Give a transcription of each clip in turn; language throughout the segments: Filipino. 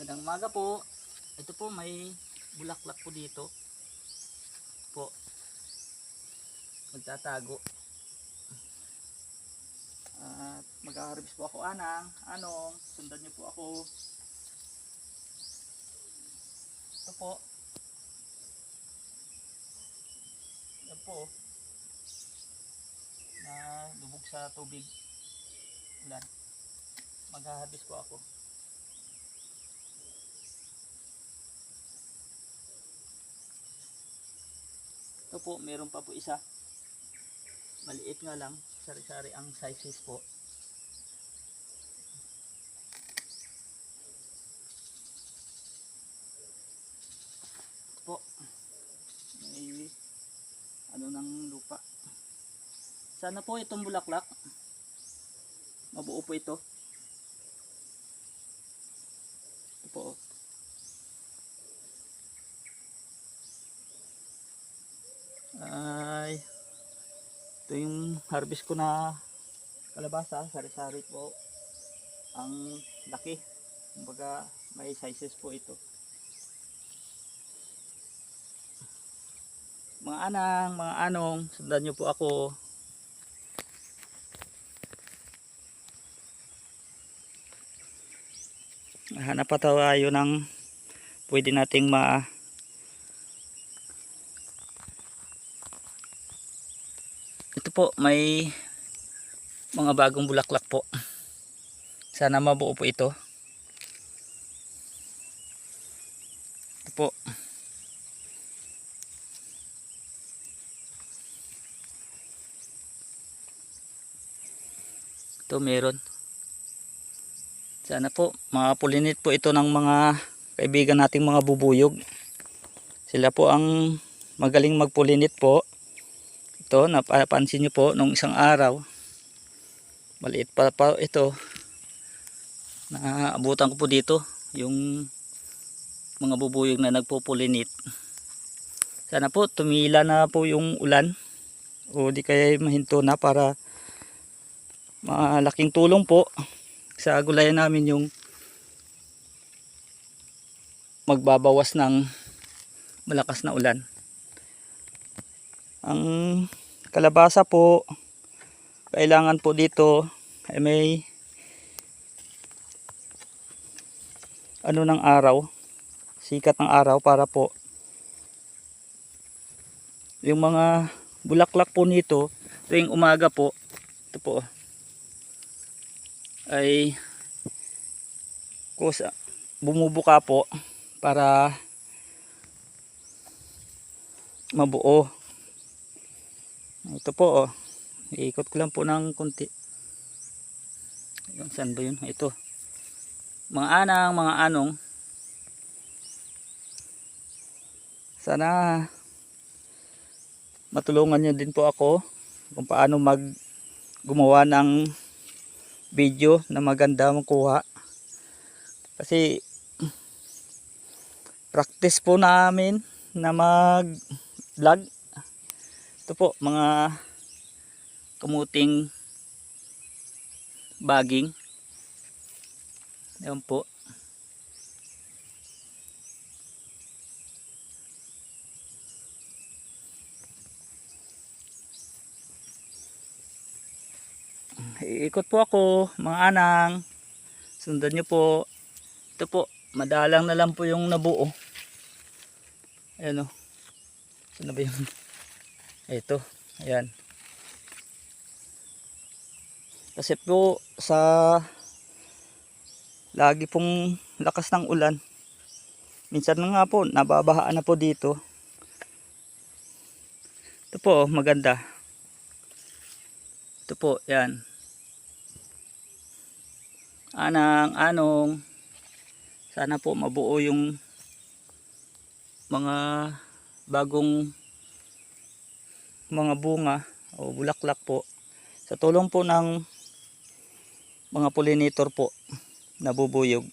Magandang umaga po. Ito po may bulaklak po dito. Po. Magtatago. At mag-harvest po ako anang. Anong, sundan niyo po ako. Ito po. Yan po. Na lubog sa tubig. Ulan. Mag-harvest po ako. Ito po, meron pa po isa. Maliit nga lang. Sari-sari ang sizes po. Ito po. May ano ng lupa. Sana po itong bulaklak. Mabuo po ito. Ito po. Ay ito yung harvest ko na kalabasa sari-sari po. Ang laki. Kumbaga may sizes po ito. Mga anang mga anong sundan nyo po ako. Hanap pa tayo ng pwede nating ma ito po may mga bagong bulaklak po. Sana mabuo po ito. Ito po. Ito meron. Sana po makapulinit po ito ng mga kaibigan nating mga bubuyog. Sila po ang magaling magpulinit po ito napapansin nyo po nung isang araw maliit pa pa ito naabutan ko po dito yung mga bubuyog na nagpupulinit. Sana po tumila na po yung ulan o di kaya mahinto na para malaking tulong po sa gulayan namin yung magbabawas ng malakas na ulan. Ang kalabasa po. Kailangan po dito ay may ano ng araw sikat ng araw para po. Yung mga bulaklak po nito tuwing umaga po ito po ay kusa bumubuka po para mabuo ito po oh. Iikot ko lang po ng konti. Yung saan ba yun? Ito. Mga anang, mga anong. Sana matulungan nyo din po ako kung paano mag gumawa ng video na maganda makuha. Kasi practice po namin na mag vlog. Ito po mga kamuting baging. Ayan po. Iikot po ako, mga anang. Sundan nyo po. Ito po, madalang na lang po yung nabuo. Ayan o. Saan ba yung... Ito, ayan. Kasi po sa lagi pong lakas ng ulan. Minsan nga po nababahaan na po dito. Ito po oh, maganda. Ito po, yan. Anang, anong. Sana po mabuo yung mga bagong mga bunga o bulaklak po. Sa tulong po ng mga pollinator po nabubuyog.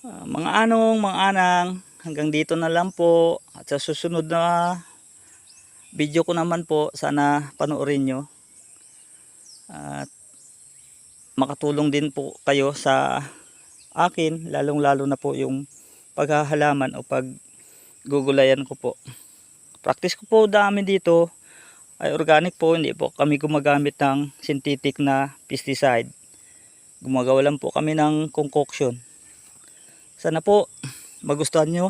Ah, mga anong, mga anang, hanggang dito na lang po. At sa susunod na video ko naman po, sana panoorin nyo. At makatulong din po kayo sa akin, lalong-lalo na po yung paghahalaman o paggugulayan ko po. Practice ko po dami dito ay organic po, hindi po kami gumagamit ng synthetic na pesticide. Gumagawa lang po kami ng concoction. Sana po magustuhan nyo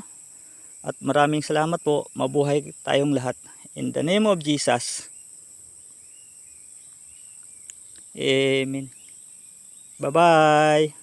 at maraming salamat po. Mabuhay tayong lahat. In the name of Jesus. Amen. Bye-bye.